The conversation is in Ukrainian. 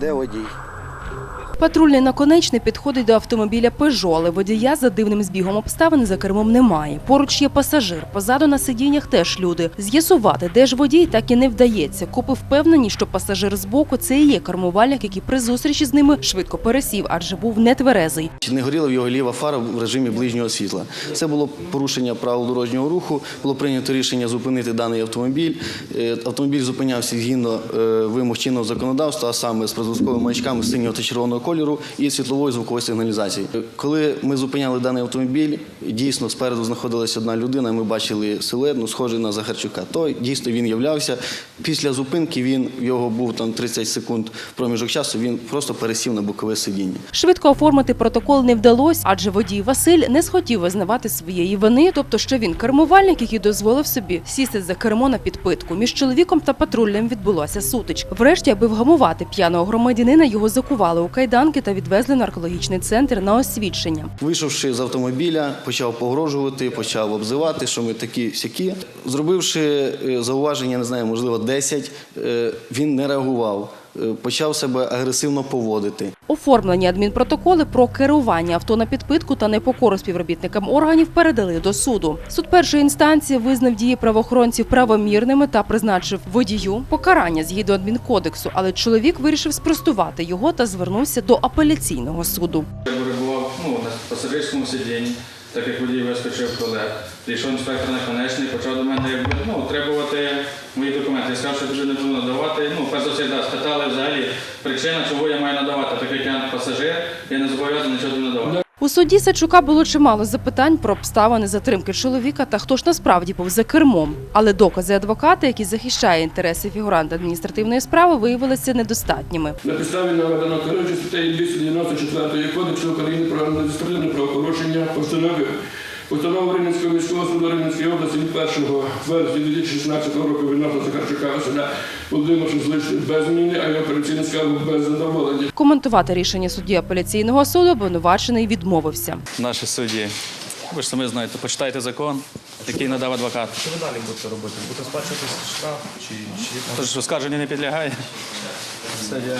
Де водій? Патрульний наконечний підходить до автомобіля «Пежо», але водія за дивним збігом обставин за кермом немає. Поруч є пасажир, позаду на сидіннях теж люди. З'ясувати, де ж водій, так і не вдається. Копи впевнені, що пасажир збоку – це і є кермувальник, який при зустрічі з ними швидко пересів, адже був нетверезий. Не горіла в його ліва фара в режимі ближнього світла? Це було порушення правил дорожнього руху. Було прийнято рішення зупинити даний автомобіль. Е, Автомобіль зупинявся згідно е, вимог чинного законодавства, а саме з призвузковими маячками синього червоного кольору і світлової звукової сигналізації. Коли ми зупиняли даний автомобіль, дійсно спереду знаходилася одна людина. Ми бачили силует, ну, схожий на Захарчука. То дійсно він являвся. Після зупинки він його був там 30 секунд проміжок часу. Він просто пересів на бокове сидіння. Швидко оформити протокол не вдалося, адже водій Василь не схотів визнавати своєї вини, тобто що він кермувальник, який дозволив собі сісти за кермо на підпитку. Між чоловіком та патрульним відбулася сутичка. Врешті, аби вгамувати п'яного громадянина, його закували у кайданки та відвезли наркологічний центр на освідчення. Вийшовши з автомобіля, почав погрожувати, почав обзивати, що ми такі сякі. Зробивши е, зауваження, не знаю, можливо, 10, е, він не реагував, почав себе агресивно поводити. Оформлені адмінпротоколи про керування авто на підпитку та непокору співробітникам органів передали до суду. Суд першої інстанції визнав дії правоохоронців правомірними та призначив водію покарання згідно адмінкодексу, але чоловік вирішив спростувати його та звернувся до апеляційного суду. Я перебував ну, на пасажирському сидінні, так як водій вискочив туалет. Прийшов інспектор наконечний, почав до мене ну, требувати мої документи. Я сказав, що тобі не буду надавати. Все, да, спитали взагалі причина, чого я маю надавати. Так як я пасажир, я не зобов'язаний нічого надавати. У суді Сачука було чимало запитань про обставини затримки чоловіка та хто ж насправді був за кермом. Але докази адвоката, які захищає інтереси фігуранта адміністративної справи, виявилися недостатніми. На підставі наведеного керуючи статтею 294 Кодексу України про адміністративне правопорушення постановив Постанову Рівненського міського суду Рівненської області від 1 вересня 2016 року відносно Захарчука Василя Володимировича залишити без зміни, а його операційну скаргу без задоволення. Коментувати рішення судді апеляційного суду обвинувачений відмовився. Наші судді, ви ж самі знаєте, почитайте закон, який надав адвокат. Що ви далі будете робити? Будете сплачувати штраф чи, чи Тож оскарження не підлягає. Все, дякую.